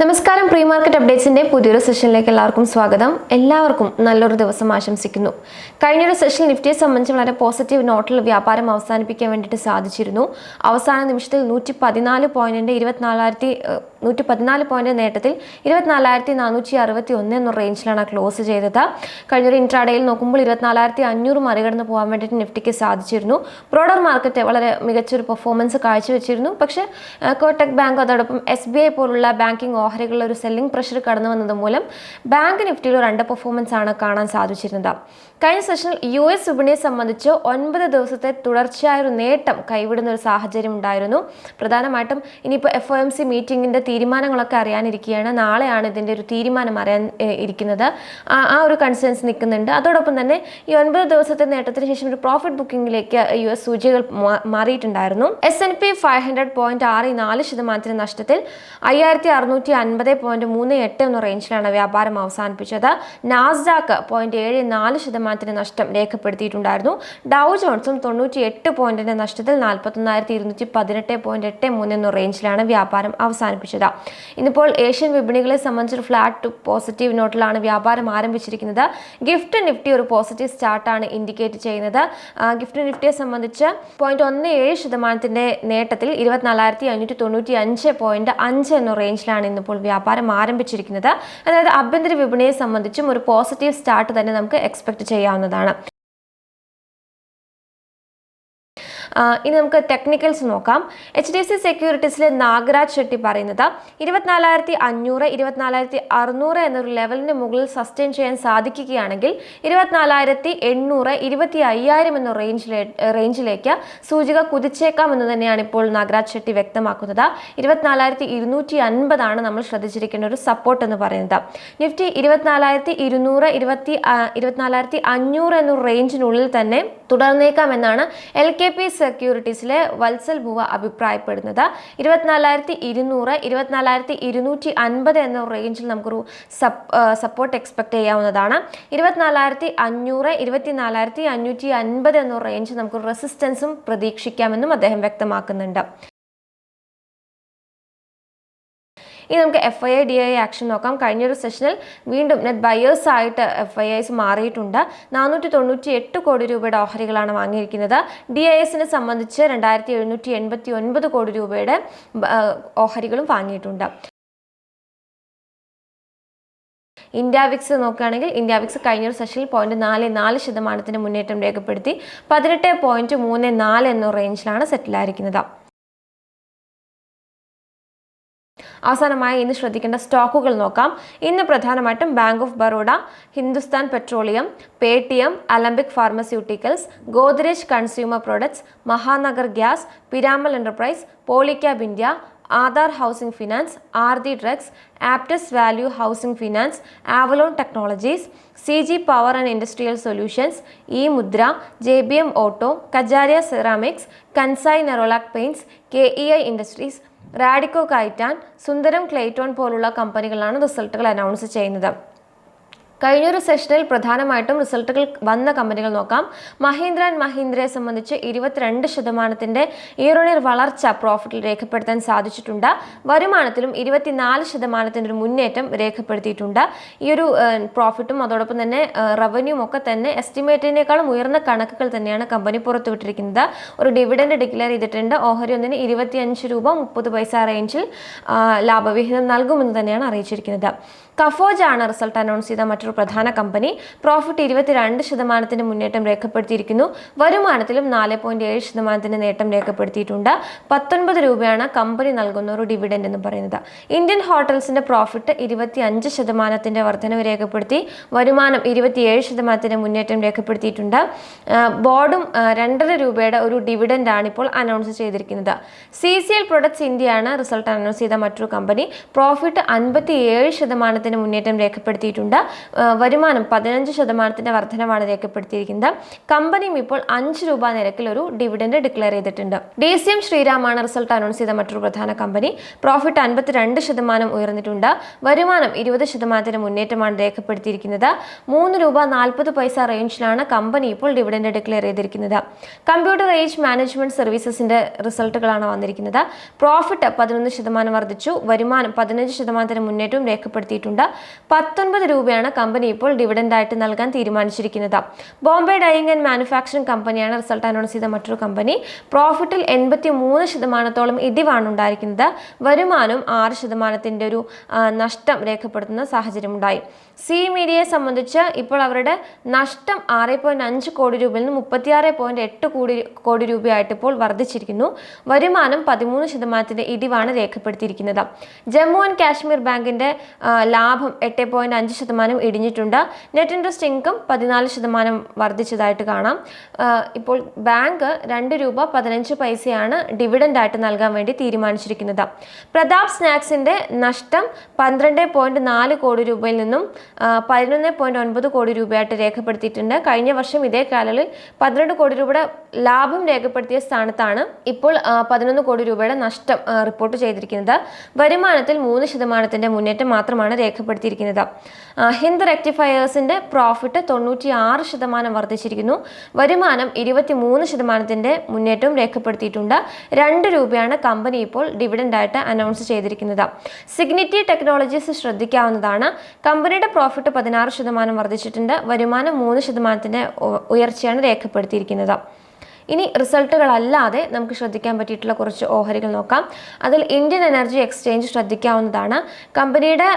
നമസ്കാരം pre market അപ്ഡേറ്റ്സിന്റെ പുതിയൊരു സെഷനിലേക്ക് എല്ലാവർക്കും സ്വാഗതം. എല്ലാവർക്കും നല്ലൊരു ദിവസം ആശംസിക്കുന്നു. കഴിഞ്ഞൊരു സെഷൻ നിഫ്റ്റിയെ സംബന്ധിച്ച് വളരെ പോസിറ്റീവ് നോട്ടിൽ വ്യാപാരം അവസാനിപ്പിക്കാൻ വേണ്ടിയിട്ട് സാധിച്ചിരുന്നു. അവസാന നിമിഷത്തിൽ നൂറ്റി പതിനാല് പോയിന്റിന്റെ ഇരുപത്തിനാലായിരത്തി നൂറ്റി പതിനാല് പോയിന്റ് നേട്ടത്തിൽ ഇരുപത്തിനാലായിരത്തി നാനൂറ്റി അറുപത്തി ഒന്ന് എന്ന റേഞ്ചിലാണ് ക്ലോസ് ചെയ്തത്. കഴിഞ്ഞൊരു ഇൻട്രാഡേയിൽ നോക്കുമ്പോൾ ഇരുപത്തിനാലായിരത്തി അഞ്ഞൂറ് മറികടന്ന് പോകാൻ വേണ്ടിയിട്ട് നിഫ്റ്റിക്ക് സാധിച്ചിരുന്നു. ബ്രോഡർ മാർക്കറ്റ് വളരെ മികച്ചൊരു പെർഫോമൻസ് കാഴ്ചവെച്ചിരുന്നു. പക്ഷേ കോട്ടക് ബാങ്ക് അതോടൊപ്പം എസ് ബി ഐ പോലുള്ള ബാങ്കിങ് ഓഹരികളിൽ ഒരു സെല്ലിംഗ് പ്രഷർ കടന്നു വന്നത് മൂലം ബാങ്ക് നിഫ്റ്റിയിൽ ഒരു അണ്ടർ പെർഫോമൻസ് ആണ് കാണാൻ സാധിച്ചിരുന്നത്. കഴിഞ്ഞ സെഷനിൽ യു എസ് വിപണിയെ സംബന്ധിച്ച് ഒൻപത് ദിവസത്തെ തുടർച്ചയായ ഒരു നേട്ടം കൈവിടുന്ന ഒരു സാഹചര്യം ഉണ്ടായിരുന്നു. പ്രധാനമായിട്ടും ഇനിയിപ്പോൾ എഫ് ഒ എം സി മീറ്റിംഗിന്റെ തീരുമാനങ്ങളൊക്കെ അറിയാനിരിക്കുകയാണ്. നാളെയാണ് ഇതിന്റെ ഒരു തീരുമാനം അറിയാൻ ഇരിക്കുന്നത്. ആ ഒരു കൺസേൺസ് നിൽക്കുന്നുണ്ട്. അതോടൊപ്പം തന്നെ ഈ ഒൻപത് ദിവസത്തെ നേട്ടത്തിന് ശേഷം ഒരു പ്രോഫിറ്റ് ബുക്കിംഗിലേക്ക് യു എസ് സൂചികൾ മാറിയിട്ടുണ്ടായിരുന്നു. S and P five hundred point ആറ് നാല് ശതമാനത്തിന് നഷ്ടത്തിൽ അയ്യായിരത്തി അറുന്നൂറ്റി അൻപത് പോയിന്റ് മൂന്ന് എട്ട് എന്ന റേഞ്ചിലാണ് വ്യാപാരം അവസാനിപ്പിച്ചത്. നാസ്ഡാക്ക് പോയിന്റ് ഏഴ് നാല് ശതമാനത്തിന് നഷ്ടം രേഖപ്പെടുത്തിയിട്ടുണ്ടായിരുന്നു. ഡൗ ജോൺസും തൊണ്ണൂറ്റി എട്ട് പോയിന്റിന്റെ നഷ്ടത്തിൽ നാൽപ്പത്തൊന്നായിരത്തി ഇരുന്നൂറ്റി പതിനെട്ട് പോയിന്റ് എട്ട് മൂന്ന് എന്ന റേഞ്ചിലാണ് വ്യാപാരം അവസാനിപ്പിച്ചത്. ഇന്നിപ്പോൾ ഏഷ്യൻ വിപണികളെ സംബന്ധിച്ച് ഫ്ലാറ്റ് ടു പോസിറ്റീവ് നോട്ടിലാണ് വ്യാപാരം ആരംഭിച്ചിരിക്കുന്നത്. ഗിഫ്റ്റ് നിഫ്റ്റി ഒരു പോസിറ്റീവ് സ്റ്റാർട്ടാണ് ഇൻഡിക്കേറ്റ് ചെയ്യുന്നത്. ഗിഫ്റ്റ് നിഫ്റ്റിയെ സംബന്ധിച്ച് പോയിന്റ് ഒന്ന് ഏഴ് ശതമാനത്തിന്റെ നേട്ടത്തിൽ ഇരുപത്തിനാലായിരത്തി അഞ്ഞൂറ്റി തൊണ്ണൂറ്റി അഞ്ച് പോയിന്റ് അഞ്ച് എന്ന റേഞ്ചിലാണ് ഇന്നിപ്പോൾ വ്യാപാരം ആരംഭിച്ചിരിക്കുന്നത്. അതായത് ആഭ്യന്തര വിപണിയെ സംബന്ധിച്ചും ഒരു പോസിറ്റീവ് സ്റ്റാർട്ട് തന്നെ നമുക്ക് എക്സ്പെക്ട് ചെയ്യാവുന്നതാണ്. ഇനി നമുക്ക് ടെക്നിക്കൽസ് നോക്കാം. എച്ച് ഡി എഫ് സി സെക്യൂരിറ്റീസിലെ നാഗരാജ് ഷെട്ടി പറയുന്നത് ഇരുപത്തിനാലായിരത്തി അഞ്ഞൂറ് ഇരുപത്തിനാലായിരത്തി അറുന്നൂറ് എന്നൊരു ലെവലിന് മുകളിൽ സസ്റ്റെയിൻ ചെയ്യാൻ സാധിക്കുകയാണെങ്കിൽ ഇരുപത്തിനാലായിരത്തി എണ്ണൂറ് ഇരുപത്തി അയ്യായിരം എന്ന റേഞ്ചിലെ റേഞ്ചിലേക്ക് സൂചിക കുതിച്ചേക്കാം എന്ന് തന്നെയാണ് ഇപ്പോൾ നാഗരാജ് ഷെട്ടി വ്യക്തമാക്കുന്നത്. ഇരുപത്തിനാലായിരത്തി ഇരുന്നൂറ്റി അൻപതാണ് നമ്മൾ ശ്രദ്ധിച്ചിരിക്കേണ്ട ഒരു സപ്പോർട്ട് എന്ന് പറയുന്നത്. നിഫ്റ്റി ഇരുപത്തിനാലായിരത്തി ഇരുന്നൂറ് ഇരുപത്തി ഇരുപത്തിനാലായിരത്തി അഞ്ഞൂറ് എന്നൊരു റേഞ്ചിനുള്ളിൽ തന്നെ തുടർന്നേക്കാം എന്നാണ് എൽ കെ പി സെക്യൂരിറ്റീസിലെ വത്സൽ ഭുവ അഭിപ്രായപ്പെടുന്നത്. ഇരുപത്തിനാലായിരത്തി ഇരുന്നൂറ് ഇരുപത്തിനാലായിരത്തി ഇരുന്നൂറ്റി അൻപത് എന്ന റേഞ്ചിൽ നമുക്കൊരു സപ്പോർട്ട് എക്സ്പെക്ട് ചെയ്യാവുന്നതാണ് ഇരുപത്തിനാലായിരത്തി അഞ്ഞൂറ് ഇരുപത്തിനാലായിരത്തി അഞ്ഞൂറ്റി അൻപത് എന്ന റേഞ്ച് നമുക്ക് റെസിസ്റ്റൻസും പ്രതീക്ഷിക്കാമെന്നും അദ്ദേഹം വ്യക്തമാക്കുന്നുണ്ട്. ഇനി നമുക്ക് F I I D I action നോക്കാം. കഴിഞ്ഞൊരു സെഷനിൽ വീണ്ടും നെറ്റ് ബയേഴ്സ് ആയിട്ട് എഫ് ഐ ഐസ് മാറിയിട്ടുണ്ട്. നാനൂറ്റി തൊണ്ണൂറ്റി എട്ട് കോടി രൂപയുടെ ഓഹരികളാണ് വാങ്ങിയിരിക്കുന്നത്. ഡി ഐ എസിനെ സംബന്ധിച്ച് രണ്ടായിരത്തി എഴുന്നൂറ്റി എൺപത്തി ഒൻപത് കോടി രൂപയുടെ ഓഹരികളും വാങ്ങിയിട്ടുണ്ട്. ഇന്ത്യ വിക്സ് നോക്കുകയാണെങ്കിൽ ഇന്ത്യ വിക്സ് കഴിഞ്ഞൊരു സെഷനിൽ പോയിന്റ് നാല് നാല് ശതമാനത്തിന്റെ മുന്നേറ്റം രേഖപ്പെടുത്തി പതിനെട്ട് പോയിന്റ് മൂന്ന് നാല് എന്ന റേഞ്ചിലാണ് സെറ്റിലായിരിക്കുന്നത് അവസാനമായി ഇന്ന് ശ്രദ്ധിക്കേണ്ട സ്റ്റോക്കുകൾ നോക്കാം. ഇന്ന് പ്രധാനമായിട്ടും bank of Baroda Hindustan petroleum Paytm Alembic pharmaceuticals Godrej consumer products Mahanagar gas Piramal enterprise Polycab India Aadhaar housing finance Aarti drugs Aptus value housing finance Avalon technologies C G power and industrial solutions eMudhra J B M auto Kajaria ceramics Kansai Nerolac paints K E I industries Radico Khaitan Sundaram Clayton പോലുള്ള കമ്പനികളാണ് റിസൾട്ടുകൾ announce ചെയ്യുന്നത്. കഴിഞ്ഞൊരു സെഷനിൽ പ്രധാനമായിട്ടും റിസൾട്ടുകൾ വന്ന കമ്പനികൾ നോക്കാം. Mahindra and മഹീന്ദ്രയെ സംബന്ധിച്ച് ഇരുപത്തിരണ്ട് ശതമാനത്തിന്റെ ഇയർ വളർച്ച പ്രോഫിറ്റിൽ രേഖപ്പെടുത്താൻ സാധിച്ചിട്ടുണ്ട്. വരുമാനത്തിലും ഇരുപത്തിനാല് ശതമാനത്തിന്റെ ഒരു മുന്നേറ്റം രേഖപ്പെടുത്തിയിട്ടുണ്ട്. ഈ ഒരു പ്രോഫിറ്റും അതോടൊപ്പം തന്നെ റവന്യൂവും ഒക്കെ തന്നെ എസ്റ്റിമേറ്റിനേക്കാളും ഉയർന്ന കണക്കുകൾ തന്നെയാണ് കമ്പനി പുറത്തുവിട്ടിരിക്കുന്നത്. ഒരു ഡിവിഡൻഡ് ഡിക്ലെയർ ചെയ്തിട്ടുണ്ട്. ഓഹരി ഒന്നിന് ഇരുപത്തിയഞ്ച് രൂപ മുപ്പത് പൈസ റേഞ്ചിൽ ലാഭവിഹിതം നൽകുമെന്ന് തന്നെയാണ് അറിയിച്ചിരിക്കുന്നത്. കഫോജാണ് റിസൾട്ട് അനൗൺസ് ചെയ്ത മറ്റൊരു പ്രധാന കമ്പനി പ്രോഫിറ്റ് ഇരുപത്തിരണ്ട് ശതമാനത്തിന്റെ മുന്നേറ്റം രേഖപ്പെടുത്തിയിരിക്കുന്നു. വരുമാനത്തിലും നാല് പോയിന്റ് ഏഴ് ശതമാനത്തിന്റെ നേട്ടം രേഖപ്പെടുത്തിയിട്ടുണ്ട്. പത്തൊൻപത് രൂപയാണ് കമ്പനി നൽകുന്ന ഒരു ഡിവിഡൻഡ് എന്ന് പറയുന്നത്. ഇന്ത്യൻ ഹോട്ടൽസിന്റെ പ്രോഫിറ്റ് ഇരുപത്തി അഞ്ച് ശതമാനത്തിന്റെ വർധനവ് രേഖപ്പെടുത്തി വരുമാനം ഇരുപത്തിയേഴ് ശതമാനത്തിന്റെ മുന്നേറ്റം രേഖപ്പെടുത്തിയിട്ടുണ്ട്. ബോർഡും രണ്ടര രൂപയുടെ ഒരു ഡിവിഡൻഡ് ആണ് ഇപ്പോൾ അനൗൺസ് ചെയ്തിരിക്കുന്നത്. സി സി എൽ പ്രൊഡക്ട്സ് ഇന്ത്യയാണ് റിസൾട്ട് അനൗൺസ് ചെയ്ത മറ്റൊരു കമ്പനി. പ്രോഫിറ്റ് അൻപത്തി ഏഴ് ശതമാനത്തിന്റെ മുന്നേറ്റം രേഖപ്പെടുത്തിയിട്ടുണ്ട്. വരുമാനം പതിനഞ്ച് ശതമാനത്തിന്റെ വർധനമാണ് രേഖപ്പെടുത്തിയിരിക്കുന്നത്. കമ്പനിയും ഇപ്പോൾ അഞ്ച് രൂപ നിരക്കിൽ ഒരു ഡിവിഡൻഡ് ഡിക്ലെയർ ചെയ്തിട്ടുണ്ട്. ഡി സി എം ശ്രീരാമാണ് റിസൾട്ട് അനൗൺസ് ചെയ്ത മറ്റൊരു പ്രധാന കമ്പനി. പ്രോഫിറ്റ് അൻപത്തിരണ്ട് ശതമാനം ഉയർന്നിട്ടുണ്ട്. വരുമാനം ഇരുപത് ശതമാനത്തിന് മുന്നേറ്റമാണ് രേഖപ്പെടുത്തിയിരിക്കുന്നത്. മൂന്ന് രൂപ നാൽപ്പത് പൈസ റേഞ്ചിലാണ് കമ്പനി ഇപ്പോൾ ഡിവിഡൻഡ് ഡിക്ലെയർ ചെയ്തിരിക്കുന്നത്. കമ്പ്യൂട്ടർ ഏജ് മാനേജ്മെന്റ് സർവീസസിന്റെ റിസൾട്ടുകളാണ് വന്നിരിക്കുന്നത്. പ്രോഫിറ്റ് പതിനൊന്ന് ശതമാനം വർദ്ധിച്ചു. വരുമാനം പതിനഞ്ച് ശതമാനത്തിന് മുന്നേറ്റവും രേഖപ്പെടുത്തിയിട്ടുണ്ട്. പത്തൊൻപത് രൂപയാണ് കമ്പനി ഇപ്പോൾ ഡിവിഡൻഡ് ആയിട്ട് നൽകാൻ തീരുമാനിച്ചിരിക്കുന്നത്. ബോംബെ ഡൈയിങ് ആൻഡ് മാനുഫാക്ചറിംഗ് കമ്പനിയാണ് റിസൾട്ട് അനൗൺസ് ചെയ്ത മറ്റൊരു കമ്പനി പ്രോഫിറ്റിൽ എൺപത്തി മൂന്ന് ശതമാനത്തോളം ഇടിവാണ് ഉണ്ടായിരിക്കുന്നത്. വരുമാനം ആറ് ശതമാനത്തിന്റെ ഒരു നഷ്ടം രേഖപ്പെടുത്തുന്ന സാഹചര്യമുണ്ടായി. സി മീഡിയയെ സംബന്ധിച്ച് ഇപ്പോൾ അവരുടെ നഷ്ടം ആറ് പോയിന്റ് അഞ്ച് കോടി രൂപയിൽ നിന്ന് മുപ്പത്തിയാറ് പോയിന്റ് എട്ട് കോടി കോടി രൂപയായിട്ട് ഇപ്പോൾ വർദ്ധിച്ചിരിക്കുന്നു. വരുമാനം പതിമൂന്ന് ശതമാനത്തിന്റെ ഇടിവാണ് രേഖപ്പെടുത്തിയിരിക്കുന്നത്. ജമ്മു ആൻഡ് കാശ്മീർ ബാങ്കിന്റെ ലാഭം എട്ട് പോയിന്റ് അഞ്ച് ശതമാനം ഇടിഞ്ഞിട്ടുണ്ട് നെറ്റ് ഇൻട്രസ്റ്റ് ഇൻകം പതിനാല് ശതമാനം വർദ്ധിച്ചതായിട്ട് കാണാം. ഇപ്പോൾ ബാങ്ക് രണ്ട് രൂപ പതിനഞ്ച് പൈസയാണ് ഡിവിഡൻഡായിട്ട് നൽകാൻ വേണ്ടി തീരുമാനിച്ചിരിക്കുന്നത്. പ്രതാപ് സ്നാക്സിന്റെ നഷ്ടം പന്ത്രണ്ട് പോയിന്റ് നാല് കോടി രൂപയിൽ നിന്നും പതിനൊന്ന് പോയിന്റ് ഒൻപത് കോടി രൂപയായിട്ട് രേഖപ്പെടുത്തിയിട്ടുണ്ട്. കഴിഞ്ഞ വർഷം ഇതേ കാലയളവിൽ പന്ത്രണ്ട് കോടി രൂപയുടെ ലാഭം രേഖപ്പെടുത്തിയ സ്ഥാനത്താണ് ഇപ്പോൾ പതിനൊന്ന് കോടി രൂപയുടെ നഷ്ടം റിപ്പോർട്ട് ചെയ്തിരിക്കുന്നത്. വരുമാനത്തിൽ മൂന്ന് ശതമാനത്തിന്റെ മുന്നേറ്റം മാത്രമാണ് രേഖപ്പെടുത്തിയിരിക്കുന്നത്. ഹിന്ദ് റെക്ടിഫയേഴ്സിന്റെ പ്രോഫിറ്റ് തൊണ്ണൂറ്റി ആറ് ശതമാനം വർദ്ധിച്ചിരിക്കുന്നു. വരുമാനം ഇരുപത്തി മൂന്ന് ശതമാനത്തിന്റെ മുന്നേറ്റവും രേഖപ്പെടുത്തിയിട്ടുണ്ട്. രണ്ട് രൂപയാണ് കമ്പനി ഇപ്പോൾ ഡിവിഡൻഡായിട്ട് അനൗൺസ് ചെയ്തിരിക്കുന്നത്. സിഗ്നിറ്റി ടെക്നോളജീസ് ശ്രദ്ധിക്കാവുന്നതാണ്. കമ്പനിയുടെ പ്രോഫിറ്റ് പതിനാറ് ശതമാനം വർദ്ധിച്ചിട്ടുണ്ട്. വരുമാനം മൂന്ന് ശതമാനത്തിന്റെ ഉയർച്ചയാണ് രേഖപ്പെടുത്തിയിരിക്കുന്നത്. ഇനി റിസൾട്ടുകളല്ലാതെ നമുക്ക് ശ്രദ്ധിക്കാൻ പറ്റിയിട്ടുള്ള കുറച്ച് ഓഹരികൾ നോക്കാം. അതിൽ ഇന്ത്യൻ എനർജി എക്സ്ചേഞ്ച് ശ്രദ്ധിക്കാവുന്നതാണ്. കമ്പനിയുടെ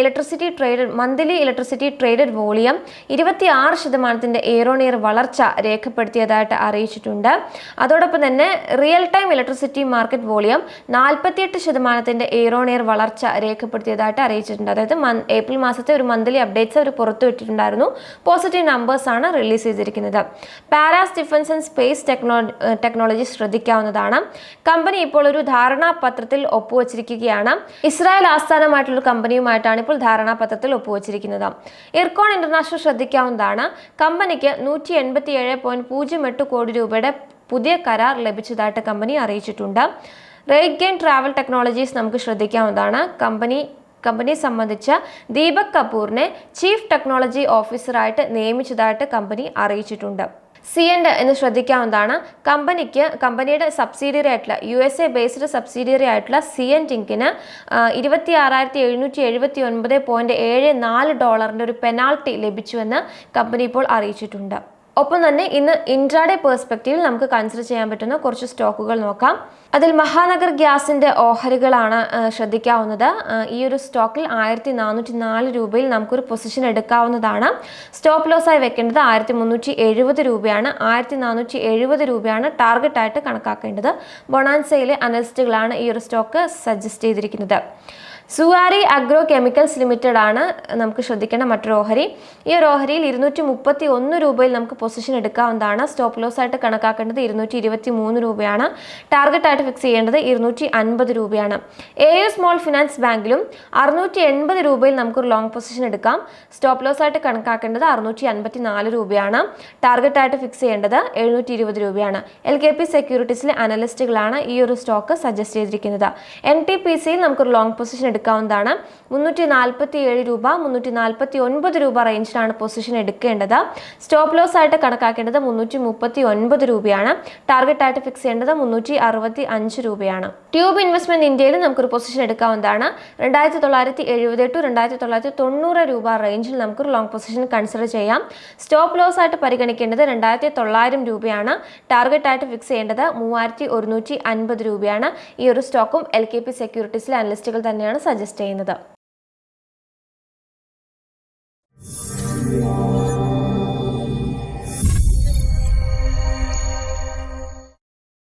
electricity traded monthly electricity traded volume ഇരുപത്തി ആറ് ശതമാനത്തിന്റെ ഏറോണിയർ വളർച്ച രേഖപ്പെടുത്തിയതായിട്ട് അറിയിച്ചിട്ടുണ്ട്. അതോടൊപ്പം തന്നെ real time electricity market volume നാൽപ്പത്തിയെട്ട് ശതമാനത്തിന്റെ ഏറോണിയർ വളർച്ച രേഖപ്പെടുത്തിയതായിട്ട് അറിയിച്ചിട്ടുണ്ട്. അതായത് ഏപ്രിൽ മാസത്തെ ഒരു മന്ത്ലി അപ്ഡേറ്റ്സ് അവർ പുറത്തുവിട്ടിട്ടുണ്ടായിരുന്നു പോസിറ്റീവ് നമ്പേഴ്സാണ് റിലീസ് ചെയ്തിരിക്കുന്നത്. Paras defence and space techno technology ശ്രദ്ധിക്കാവുന്നതാണ്. Company ഇപ്പോൾ ഒരു ധാരണാപത്രത്തിൽ ഒപ്പുവച്ചിരിക്കുകയാണ്. ഇസ്രായേൽ ആസ്ഥാനമായിട്ടുള്ള കമ്പനിയുമായിട്ടാണ് ഇപ്പോൾ ധാരണാപത്രത്തിൽ ഒപ്പുവച്ചിരിക്കുന്നത്. IRCON international ശ്രദ്ധിക്കാവുന്നതാണ്. കമ്പനിക്ക് നൂറ്റി എൺപത്തി ഏഴ് പോയിന്റ് പൂജ്യം എട്ട് കോടി രൂപയുടെ പുതിയ കരാർ ലഭിച്ചതായിട്ട് കമ്പനി അറിയിച്ചിട്ടുണ്ട്. റേറ്റ് ഗെയിൻ ട്രാവൽ ടെക്നോളജീസ് നമുക്ക് ശ്രദ്ധിക്കാവുന്നതാണ്. കമ്പനി കമ്പനിയെ സംബന്ധിച്ച് ദീപക് കപൂറിനെ ചീഫ് ടെക്നോളജി ഓഫീസറായിട്ട് നിയമിച്ചതായിട്ട് കമ്പനി അറിയിച്ചിട്ടുണ്ട്. സി എൻഡ് എന്ന് ശ്രദ്ധിക്കാവുന്നതാണ്. കമ്പനിക്ക് കമ്പനിയുടെ സബ്സിഡിയറി ആയിട്ടുള്ള U S A based subsidiary ആയിട്ടുള്ള സി എൻ ടിങ്കിന് ഇരുപത്തി ആറായിരത്തി എഴുന്നൂറ്റി എഴുപത്തി ഒൻപത് പോയിന്റ് ഏഴ് നാല് ഡോളറിന്റെ ഒരു പെനാൾട്ടി ലഭിച്ചുവെന്ന് കമ്പനി ഇപ്പോൾ അറിയിച്ചിട്ടുണ്ട്. ഒപ്പം തന്നെ ഇന്ന് ഇൻട്രാഡേ പേഴ്സ്പെക്റ്റീവിൽ നമുക്ക് കൺസിഡർ ചെയ്യാൻ പറ്റുന്ന കുറച്ച് സ്റ്റോക്കുകൾ നോക്കാം. അതിൽ മഹാനഗർ ഗ്യാസിന്റെ ഓഹരികളാണ് ശ്രദ്ധിക്കാവുന്നത്. ഈ ഒരു സ്റ്റോക്കിൽ ആയിരത്തി നാനൂറ്റി നാല് രൂപയിൽ നമുക്കൊരു പൊസിഷൻ എടുക്കാവുന്നതാണ്. സ്റ്റോപ്പ് ലോസായി വെക്കേണ്ടത് ആയിരത്തി മുന്നൂറ്റി എഴുപത് രൂപയാണ് ആയിരത്തി നാനൂറ്റി എഴുപത് രൂപയാണ് ടാർഗറ്റായിട്ട് കണക്കാക്കേണ്ടത്. ബൊണാൻസയിലെ അനലിസ്റ്റുകളാണ് ഈ ഒരു സ്റ്റോക്ക് സജസ്റ്റ് ചെയ്തിരിക്കുന്നത്. സുവാരി അഗ്രോ കെമിക്കൽസ് ലിമിറ്റഡ് ആണ് നമുക്ക് ശ്രദ്ധിക്കേണ്ട മറ്റൊരു ഓഹരി. ഈ ഒരു ഓഹരിയിൽ ഇരുന്നൂറ്റി മുപ്പത്തി ഒന്ന് രൂപയിൽ നമുക്ക് പൊസിഷൻ എടുക്കാവുന്നതാണ്. സ്റ്റോപ്പ് ലോസ് ആയിട്ട് കണക്കാക്കേണ്ടത് ഇരുന്നൂറ്റി ഇരുപത്തി മൂന്ന് രൂപയാണ്. ടാർഗറ്റ് ആയിട്ട് ഫിക്സ് ചെയ്യേണ്ടത് ഇരുന്നൂറ്റി അൻപത് രൂപയാണ്. എ യു സ്മോൾ ഫിനാൻസ് ബാങ്കിലും അറുന്നൂറ്റി എൺപത് രൂപയിൽ നമുക്കൊരു ലോങ് പൊസിഷൻ എടുക്കാം. സ്റ്റോപ്പ് ലോസ് ആയിട്ട് കണക്കാക്കേണ്ടത് അറുന്നൂറ്റി അൻപത്തി നാല് രൂപയാണ്. ടാർഗറ്റ് ആയിട്ട് ഫിക്സ് ചെയ്യേണ്ടത് എഴുന്നൂറ്റി ഇരുപത് രൂപയാണ് എൽ കെ പി സെക്യൂരിറ്റീസിലെ അനലിസ്റ്റുകളാണ് ഈ ഒരു സ്റ്റോക്ക് സജസ്റ്റ് ചെയ്തിരിക്കുന്നത്. എൻ ടി പി സിയിൽ നമുക്കൊരു ലോങ് പൊസിഷൻ എടുക്കാവുന്നതാണ്. മുന്നൂറ്റി നാൽപ്പത്തി ഏഴ് രൂപ മുന്നൂറ്റി നാൽപ്പത്തി ഒൻപത് രൂപ റേഞ്ചിലാണ് പൊസിഷൻ എടുക്കേണ്ടത്. സ്റ്റോപ്പ് ലോസ് ആയിട്ട് കണക്കാക്കേണ്ടത് മുന്നൂറ്റി മുപ്പത്തി ഒൻപത് രൂപയാണ്. ടാർഗറ്റ് ആയിട്ട് ഫിക്സ് ചെയ്യേണ്ടത് മുന്നൂറ്റി അറുപത്തി അഞ്ച് രൂപയാണ്. ട്യൂബ് ഇൻവെസ്റ്റ്മെന്റ് ഇന്ത്യയിൽ നമുക്കൊരു പൊസിഷൻ എടുക്കാവുന്നതാണ്. രണ്ടായിരത്തി തൊള്ളായിരത്തി എഴുപത് ടു രണ്ടായിരത്തി തൊള്ളായിരത്തി തൊണ്ണൂറ് രൂപ റേഞ്ചിൽ നമുക്കൊരു ലോങ് പൊസിഷൻ കൺസിഡർ ചെയ്യാം. സ്റ്റോപ്പ് ലോസ് ആയിട്ട് പരിഗണിക്കേണ്ടത് രണ്ടായിരത്തി തൊള്ളായിരം രൂപയാണ്. ടാർഗറ്റ് ആയിട്ട് ഫിക്സ് ചെയ്യേണ്ടത് മൂവായിരത്തി ഒരുന്നൂറ്റി അൻപത് രൂപയാണ്. ഈ ഒരു സ്റ്റോക്കും എൽ കെ പി സെക്യൂരിറ്റീസിലെ അനലിസ്റ്റുകൾ തന്നെയാണ് സജസ്റ്റ് ചെയ്യുന്നത്